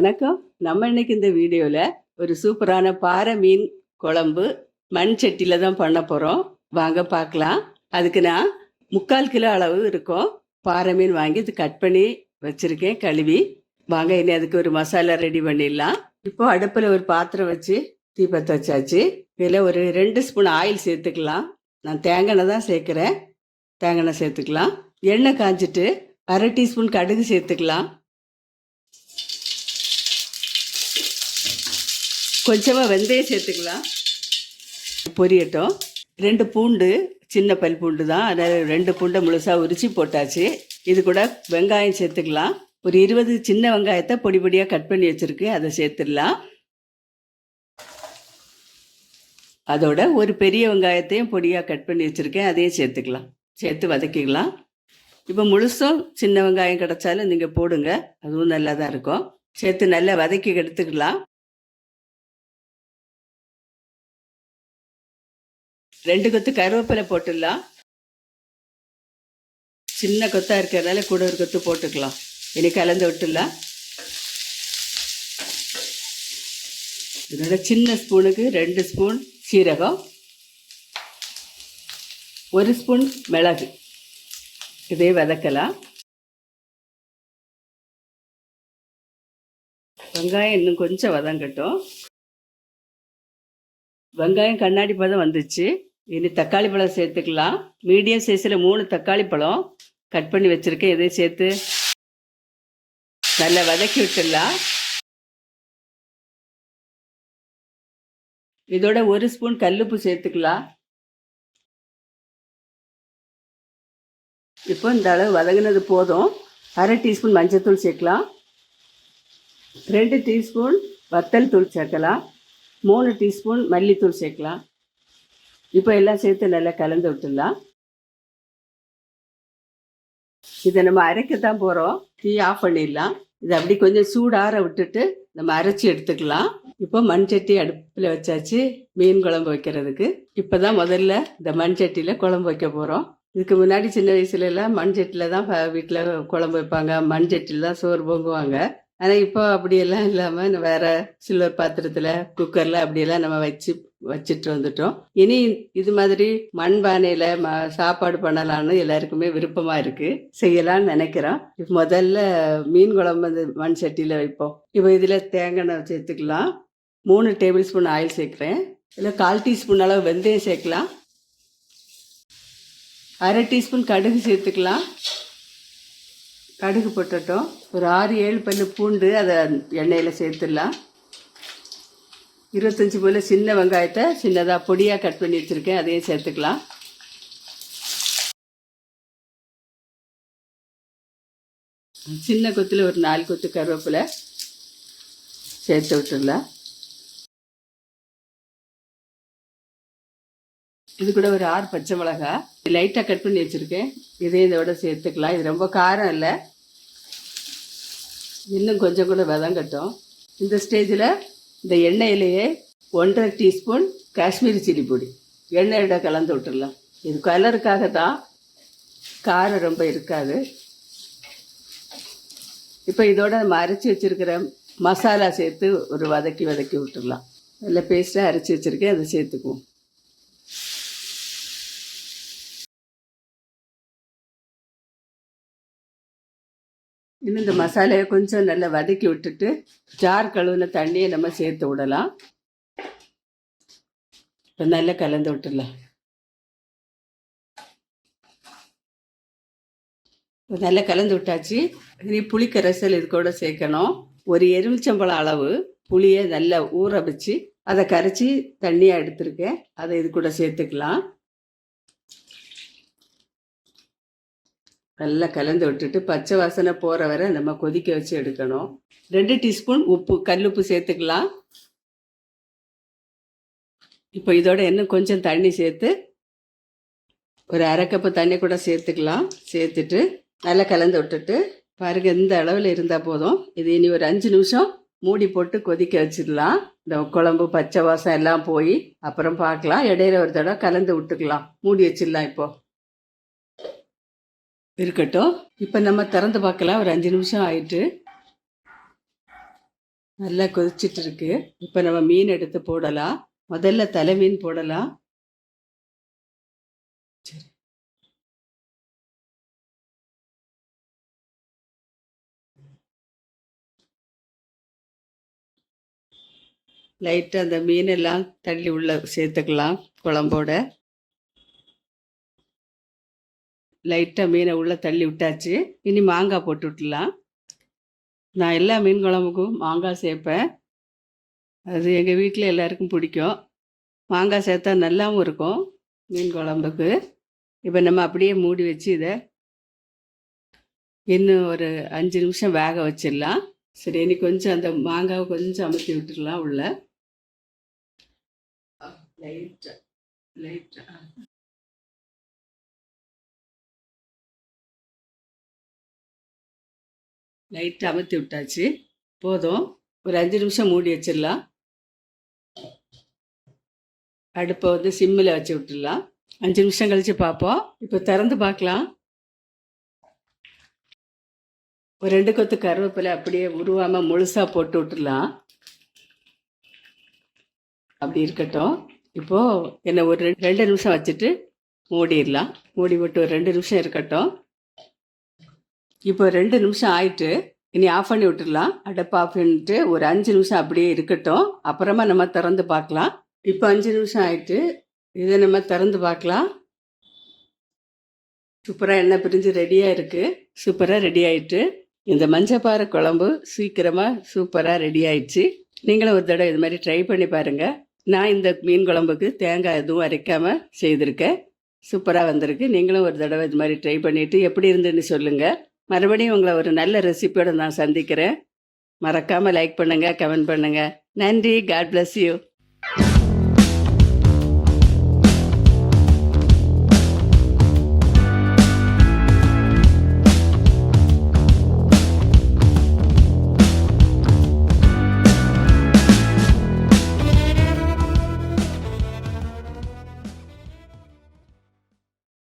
வணக்கம். நம்ம இன்னைக்கு இந்த வீடியோவில் ஒரு சூப்பரான பாறை மீன் குழம்பு மண் சட்டியில் தான் பண்ண போகிறோம் வாங்க பார்க்கலாம். அதுக்கு நான் முக்கால் கிலோ அளவு இருக்கும். பாறை மீன் வாங்கி இது கட் பண்ணி வச்சுருக்கேன் கழுவி. வாங்க இனி அதுக்கு ஒரு மசாலா ரெடி பண்ணிடலாம். இப்போ அடுப்பில் ஒரு பாத்திரம் வச்சு தீபத்தை வச்சாச்சு. இதில் ஒரு ரெண்டு ஸ்பூன் ஆயில் சேர்த்துக்கலாம். நான் தேங்காய் எண்ணெய் தான் சேர்க்குறேன். தேங்காய் எண்ணெய் சேர்த்துக்கலாம். எண்ணெய் காஞ்சிட்டு அரை டீஸ்பூன் கடுகு சேர்த்துக்கலாம். கொஞ்சமாக வெந்தயம் சேர்த்துக்கலாம். பொரியட்டும். ரெண்டு பூண்டு சின்ன பல் பூண்டு தான். அதில் ரெண்டு பூண்டை முழுசாக உரித்து போட்டாச்சு. இது கூட வெங்காயம் சேர்த்துக்கலாம். ஒரு இருபது சின்ன வெங்காயத்தை பொடி பொடியாக கட் பண்ணி வச்சுருக்கு. அதை சேர்த்துடலாம். அதோட ஒரு பெரிய வெங்காயத்தையும் பொடியாக கட் பண்ணி வச்சுருக்கேன். அதையும் சேர்த்துக்கலாம். சேர்த்து வதக்கிக்கலாம். இப்போ முழுசும் சின்ன வெங்காயம் கிடைச்சாலும் நீங்கள் போடுங்க. அதுவும் நல்லா தான் இருக்கும். சேர்த்து நல்லா வதக்கி எடுத்துக்கலாம். ரெண்டு கொத்து கருவேப்பிலை போட்டுடலாம். சின்ன கொத்தாக இருக்கிறதால கூட ஒரு கொத்து போட்டுக்கலாம். இனி கலந்து விட்டுடலாம். இதோட சின்ன ஸ்பூனுக்கு ரெண்டு ஸ்பூன் சீரகம். ஒரு ஸ்பூன் மிளகு. இதே வதக்கலாம். வெங்காயம் இன்னும் கொஞ்சம் வதங்கட்டும். வெங்காயம் கண்ணாடி பதம் வந்துச்சு. இனி தக்காளி பழம் சேர்த்துக்கலாம். மீடியம் சைஸில் மூணு தக்காளி பழம் கட் பண்ணி வச்சுருக்கேன். இதையும் சேர்த்து நல்லா வதக்கி விட்டுடலாம். இதோட ஒரு ஸ்பூன் கல்லுப்பு சேர்த்துக்கலாம். இப்போ இந்த அளவு வதங்கினது போதும். அரை டீஸ்பூன் மஞ்சத்தூள் சேர்க்கலாம். ரெண்டு டீஸ்பூன் வத்தல் தூள் சேர்க்கலாம். மூணு டீஸ்பூன் மல்லித்தூள் சேர்க்கலாம். இப்போ எல்லாம் சேர்த்து நல்லா கலந்து விட்டுடலாம். இதை நம்ம அரைக்கத்தான் போகிறோம் டீ ஆஃப் பண்ணிடலாம். இதை அப்படி கொஞ்சம் சூடார விட்டுட்டு நம்ம அரைச்சி எடுத்துக்கலாம். இப்போ மண் சட்டி அடுப்பில் வச்சாச்சு மீன் குழம்பு வைக்கிறதுக்கு. இப்போ தான் முதல்ல இந்த மண் சட்டியில் குழம்பு வைக்க போகிறோம் இதுக்கு முன்னாடி சின்ன வயசுல எல்லாம் மண் சட்டியில் தான் வீட்டில் குழம்பு வைப்பாங்க. மண் சட்டியில் தான் சோறு பொங்குவாங்க. ஆனால் இப்போ அப்படியெல்லாம் இல்லாமல் வேற சில்வர் பாத்திரத்தில் குக்கரில் அப்படியெல்லாம் நம்ம வச்சு வச்சுட்டு வந்துட்டோம். இனி இது மாதிரி மண்பானையில் ம சாப்பாடு பண்ணலான்னு எல்லாருக்குமே விருப்பமாக இருக்குது செய்யலாம்னு நினைக்கிறோம். இப்போ முதல்ல மீன் குழம்பு அந்த மண் சட்டியில் வைப்போம். இப்போ இதில் தேங்காய் எண்ணெய் சேர்த்துக்கலாம் மூணு டேபிள் ஸ்பூன் ஆயில் சேர்க்குறேன். இல்லை கால் டீஸ்பூன் அளவு வெந்தயம் சேர்க்கலாம். அரை டீஸ்பூன் கடுகு சேர்த்துக்கலாம். கடுகு போட்டுட்டோம் ஒரு ஆறு ஏழு பல்லு பூண்டு அதை எண்ணெயில் சேர்த்துடலாம். இருபத்தஞ்சி போல் சின்ன வெங்காயத்தை சின்னதாக பொடியாக கட் பண்ணி வச்சுருக்கேன். அதையும் சேர்த்துக்கலாம். சின்ன கொத்தில் ஒரு நாலு கொத்து கருவேப்பிலை சேர்த்து விட்டுடலாம். இது கூட ஒரு ஆறு பச்சை மிளகா. லைட்டாக கட் பண்ணி வச்சுருக்கேன். இதையும் இதோட சேர்த்துக்கலாம். இது ரொம்ப காரம் இல்லை. இன்னும் கொஞ்சம் கூட வதங்கட்டும் இந்த ஸ்டேஜில் இந்த எண்ணெயிலேயே ஒன்றரை டீஸ்பூன் காஷ்மீரி சில்லி பொடி. எண்ணெயோட கலந்து விட்டுடலாம். இது கலருக்காக தான் காரம் ரொம்ப இருக்காது. இப்போ இதோட நம்ம அரைச்சி வச்சுருக்கிற மசாலா சேர்த்து ஒரு வதக்கி வதக்கி விட்டுடலாம். நல்ல பேஸ்ட்டாக அரைச்சி வச்சுருக்கேன். அதை சேர்த்துக்குவோம். இன்னும் இந்த மசாலையை கொஞ்சம் நல்லா வதக்கி விட்டுட்டு ஜார் கழுவுன தண்ணியை நம்ம சேர்த்து விடலாம். இப்போ நல்லா கலந்து விட்டுடலாம். இப்போ நல்லா கலந்து விட்டாச்சு. இனி புளிக்கரைசல் இது கூட சேர்க்கணும். ஒரு எலுமிச்சம்பழம் அளவு புளியை நல்லா ஊற வச்சு அதை கரைச்சி தண்ணியாக எடுத்திருக்கேன். அதை இது கூட சேர்த்துக்கலாம். நல்லா கலந்து விட்டுட்டு பச்சை வாசனை போகிற வரை நம்ம கொதிக்க வச்சு எடுக்கணும். ரெண்டு டீஸ்பூன் உப்பு கல் உப்பு சேர்த்துக்கலாம். இப்போ இதோட இன்னும் கொஞ்சம் தண்ணி சேர்த்து ஒரு அரை கப்பு தண்ணி கூட சேர்த்துக்கலாம். சேர்த்துட்டு நல்லா கலந்து விட்டுட்டு பாருங்க இந்த அளவில் இருந்தால் போதும். இது இனி ஒரு அஞ்சு நிமிஷம் மூடி போட்டு கொதிக்க வச்சிடலாம். இந்த குழம்பு பச்சை வாசம் எல்லாம் போய் அப்புறம் பார்க்கலாம். இடையில ஒரு தடவை கலந்து விட்டுக்கலாம். மூடி வச்சிடலாம் இப்போது இருக்கட்டும். இப்போ நம்ம திறந்து பார்க்கலாம். ஒரு அஞ்சு நிமிஷம் ஆயிட்டு. நல்லா கொதிச்சிட்டு இருக்கு. இப்போ நம்ம மீன் எடுத்து போடலாம். முதல்ல தலை மீன் போடலாம். சரி. லைட்டாக அந்த மீனெல்லாம் தள்ளி உள்ள சேர்த்துக்கலாம் குழம்போட. லைட்டாக மீனை உள்ளே தள்ளி விட்டாச்சு. இனி மாங்காய் போட்டு விட்டுலாம் நான் எல்லா மீன் குழம்புக்கும் மாங்காய் சேர்ப்பேன். அது எங்கள் வீட்டில் எல்லாருக்கும் பிடிக்கும். மாங்காய் சேர்த்தா நல்லாவும் இருக்கும் மீன் குழம்புக்கு. இப்போ நம்ம அப்படியே மூடி வச்சு இதை இன்னும் ஒரு அஞ்சு நிமிஷம் வேக வச்சிடலாம். சரி இனி கொஞ்சம் அந்த மாங்காவை கொஞ்சம் அமுத்தி விட்டுடலாம் உள்ள. லைட்டாக லைட்டாக லைட் அமுத்தி விட்டாச்சு. போதும். ஒரு அஞ்சு நிமிஷம் மூடி வச்சிடலாம். அடுப்பை வந்து சிம்மில் வச்சு விட்டுடலாம். அஞ்சு நிமிஷம் கழித்து பார்ப்போம். இப்போ திறந்து பார்க்கலாம். ஒரு ரெண்டு கொத்து கருவேப்பிலை அப்படியே உருவாமல் முழுசாக போட்டு விட்டுடலாம். அப்படி இருக்கட்டும். இப்போது என்னை ஒரு ரெண்டு ரெண்டு நிமிஷம் வச்சுட்டு மூடிடலாம். மூடி விட்டு ஒரு ரெண்டு நிமிஷம் இருக்கட்டும். இப்போ ரெண்டு நிமிஷம் ஆயிட்டு இனி ஆஃப் பண்ணி விட்டுடலாம் அடுப்பு ஆஃப் பண்ணிட்டு ஒரு அஞ்சு நிமிஷம் அப்படியே இருக்கட்டும். அப்புறமா நம்ம திறந்து பார்க்கலாம். இப்போ அஞ்சு நிமிஷம் ஆயிட்டு இதை நம்ம திறந்து பார்க்கலாம். சூப்பராக எண்ணெய் பிரிஞ்சு ரெடியாக இருக்குது சூப்பராக ரெடி ஆயிட்டு இந்த மஞ்சப்பாறை குழம்பு சீக்கிரமாக சூப்பராக ரெடி ஆயிடுச்சு. நீங்களும் ஒரு தடவை இது மாதிரி ட்ரை பண்ணி பாருங்கள் நான் இந்த மீன் குழம்புக்கு தேங்காய் எதுவும் அரைக்காமல் செய்திருக்கேன். சூப்பராக வந்திருக்கு. நீங்களும் ஒரு தடவை இது மாதிரி ட்ரை பண்ணிவிட்டு எப்படி இருந்துன்னு சொல்லுங்கள் மறுபடியும் உங்களை ஒரு நல்ல ரெசிபியோட நான் சந்திக்கிறேன். மறக்காமல் லைக் பண்ணுங்கள் கமெண்ட் பண்ணுங்கள் நன்றி. God bless you